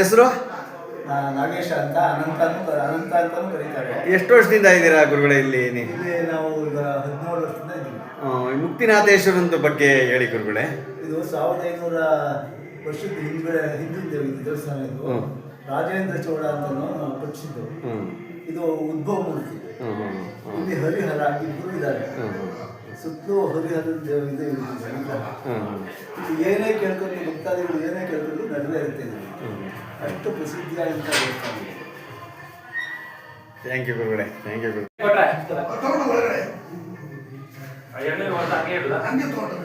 ಹೆಸರು? ನಾಗೇಶ ಅಂತ ಅನಂತ ಅಂತ ಅನಂತ ಅಂತ ಕರೀತಾರೆ. ಎಷ್ಟು ವರ್ಷದಿಂದ ಇದ್ದೀರಾ ಗುರುಗಳೇ ಇಲ್ಲಿ ನೀವು? ಇಲ್ಲಿ ನಾವು ಈಗ ಹದಿನೇಳು ವರ್ಷದಿಂದ ಇದ್ದೀವಿ. ಮುಕ್ತಿನಾಥೇಶ್ವರಂತ ಬಗ್ಗೆ ಹೇಳಿ ಗುರುಗಳೇ. ಇದು ಸಾವಿರದ ಐನೂರ ವರ್ಷದ ಹಿಂದ್ಗಡೆ ಹಿಂದಿನ ದೇವಸ್ಥಾನ ಇದು. ರಾಜೇಂದ್ರ ಚೋಳ ಅಂತ ನಾವು ಕಟ್ಟಿಸಿದ್ದು ಇದು ಉದ್ಭವ ಮೂರ್ತಿ. ಇಲ್ಲಿ ಹರಿಹರ ಇಬ್ಬರು ಇದ್ದಾರೆ. ಸುತ್ತಲೂ ಹರಿಹರದ ಇದು ಏನೇ ಕೇಳ್ಕೊಂಡು ಭಕ್ತಾದಿಗಳು ಏನೇ ಕೇಳ್ಕೊಂಡು ನಡುವೆ ಇರ್ತೀನಿ. ಅಷ್ಟು ಪ್ರಸಿದ್ಧಿಯಾದಂಥ ದೇವಸ್ಥಾನ. ಥ್ಯಾಂಕ್ ಯು ಗುರುಗಳೇ. ಥ್ಯಾಂಕ್ ಯು ಗುರು ಎಣ್ಣೆ ಹಂಗೆ ಇಡಲ್ಲ. ಹಂಗೆ ತಗೊಂಡು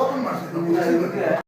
ಓಪನ್ ಮಾಡಿಸಿ.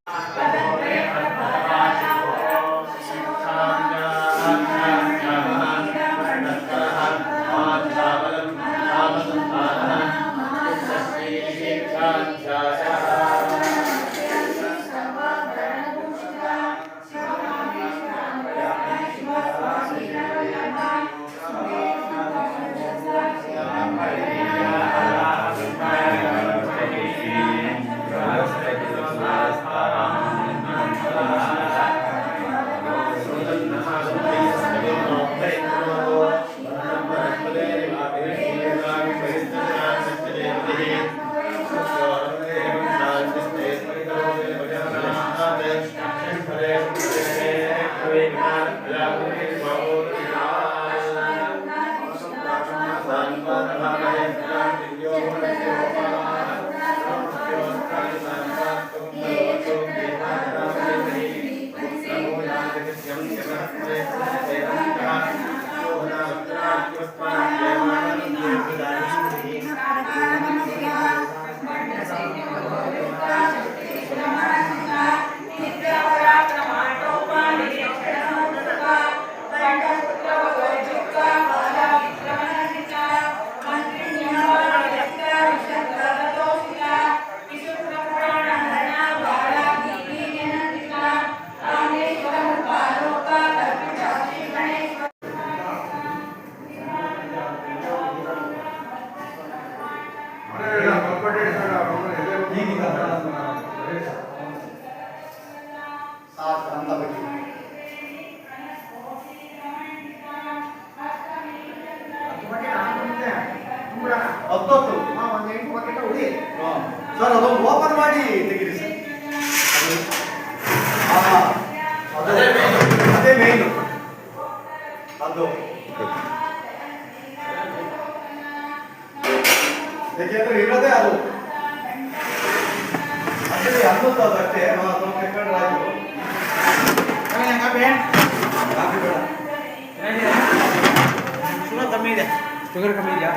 ಸರ್ ಅದೊಂದು ಓಪನ್ ಮಾಡಿ ತೆಗೀರಿ ಸರ್. ಹಾಂ ಅದು- ಅದೇ ಮೇಯ್ನು ಅದು ಯಾಕೆಂದ್ರೆ ಇರೋದೇ ಅದು. ಅದೇ ಹತ್ತೊತ್ತು ಅದಷ್ಟೇ ಅದು ಕೆಕ್ಕಂಡ್ರೆ ಆಯ್ತು ಕಾಫಿ ಬೇಡ. ಕಮ್ಮಿ ಇದೆ. ಶುಗರ್ ಕಮ್ಮಿ ಇದೆಯಾ?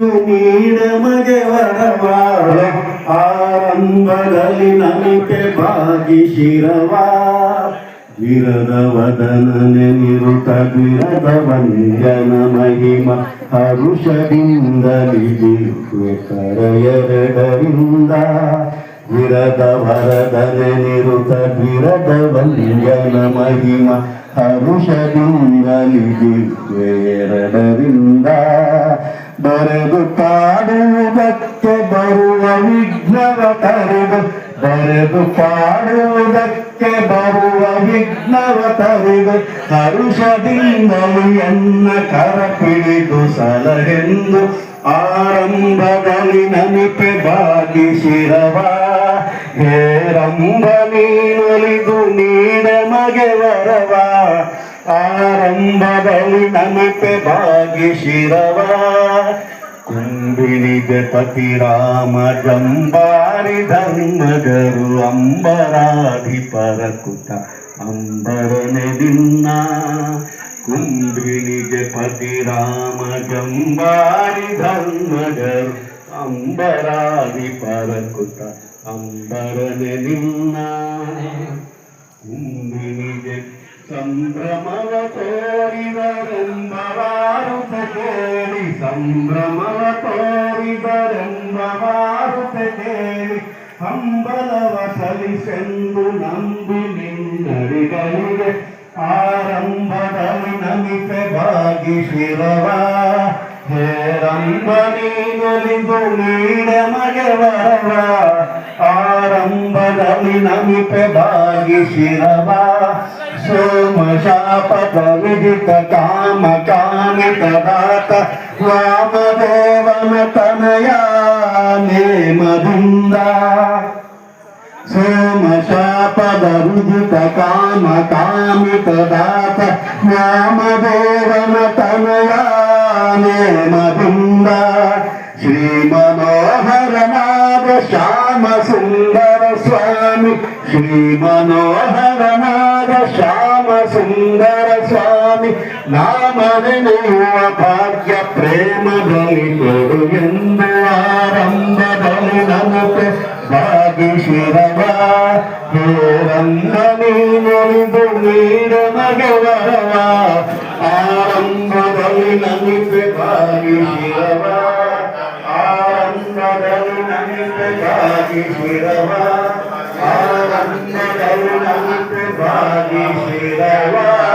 ನೀಡಮಗೆ ವರವಾರ, ಆರಂಭದಲ್ಲಿ ನಮಿಕೆ ಭಾಗಿಸಿರವ ವಿರದ ವದನನೆ ನಿರುತ ವಿರದ ವಂದನ ಮಹಿಮ ಹರುಷದಿಂದಲಿ ಕರಯರಡರಿಂದ. ವಿರದ ವರದನೆ ನಿರುತ ವಿರದ ವಂದನ ಮಹಿಮ ಹರುಷದಿಂದಲಿ ಎರಡರಿಂದ. ಬರೆದು ಪಾಡುವುದಕ್ಕೆ ಬರುವ ವಿಘ್ನವ ತರಿದು, ಬರೆದು ಪಾಡುವುದಕ್ಕೆ ಬರುವ ವಿಘ್ನವ ತರಿದು, ಹರುಷದಿಂದಲೂ ಎನ್ನ ಕರ ಪಿಡಿದು ಸಲಹೆಂದು ಆರಂಭದಲ್ಲಿ ನಮಿಪೆ ಬಾಗಿಸಿರವ ಹೇರಂಭ ನೀನೊಲಿದು ನೀಡ ಮಗೆ ವರವ. ಆರಂಭದಲ್ಲಿ ನಮಿತೆ ಭಾಗಿಶಿರವ ಕುಂಬಿನಿಜ ಪತಿ ರಾಮ ಜಂಬಾರಿ ಧರ್ಮಗರು ಅಂಬರಾಧಿಪರ ಕುತ ಅಂಬರನೆ ದಿನ್ನ. ಕುಂಬಿನಿಗೆ ಪತಿ ರಾಮ ಜಂಬಾರಿ ಧರ್ಮಗರು ಅಂಬರಾಧಿಪರ ಕುತ ಅಂಬರನೆ ನಿನ್ನ ಕುಂಬಿನಿಗೆ ಸಂಭ್ರಮವ ತೋರಿದರೆಂಬವಾರುತ ಕೇಳಿ ಸಂಭ್ರಮವ ತೋರಿದರೆಂಬವಾರುತ ಕೇಳಿ ಹಂಬಲವ ಸಲಿಸೆಂದು ನಂಬಿ ನಿನ್ನಡಿಗಳಿಗೆ ಆರಂಭದಲ್ಲಿ ನಮಿತೆ ಬಾಗಿ ಶಿರವ ಹೇರಂಬ ನೀನೊಲಿದು ನೀಡ ಮಗವರವ ಆರಂಭದಲ್ಲಿ ನಮಿಪೆ ಬಾಗಿ సోమ శాప ప్రవిదిత కామ కామిత దాత వామదేవన తనయా నేమభిందా సోమ శాప ప్రవిదిత కామ కామిత దాత వామదేవన తనయా నేమభిందా శ్రీ మనోహరనాథ శ్యామ సుందర స్వామి శ్రీ మనోహరనాథ ಶ್ಯಾಮ ಸುಂದರ ಸ್ವಾಮಿ ನಾಮ ನೆನೆಯುವ ಭಾಗ್ಯ ಪ್ರೇಮದಲ್ಲಿ ಕೊಡು ಎಂದು ಆರಂಭದಲ್ಲಿ ನನಗೆ ಭಾಗಿ ಶಿರವ ಹೇರಂಗ ನೀನುಳಿದು ನೀಡು ನಗೆ ವರವ ಆರಂಭದಲ್ಲಿ ನನಗೆ ಭಾಗಿ ಶಿರವ ಆರಂಭದಲ್ಲಿ ನನಗೆ ಭಾಗಿ ಶಿರವ ಆರಂಭದಲ್ಲಿ Bhagi Shri Deva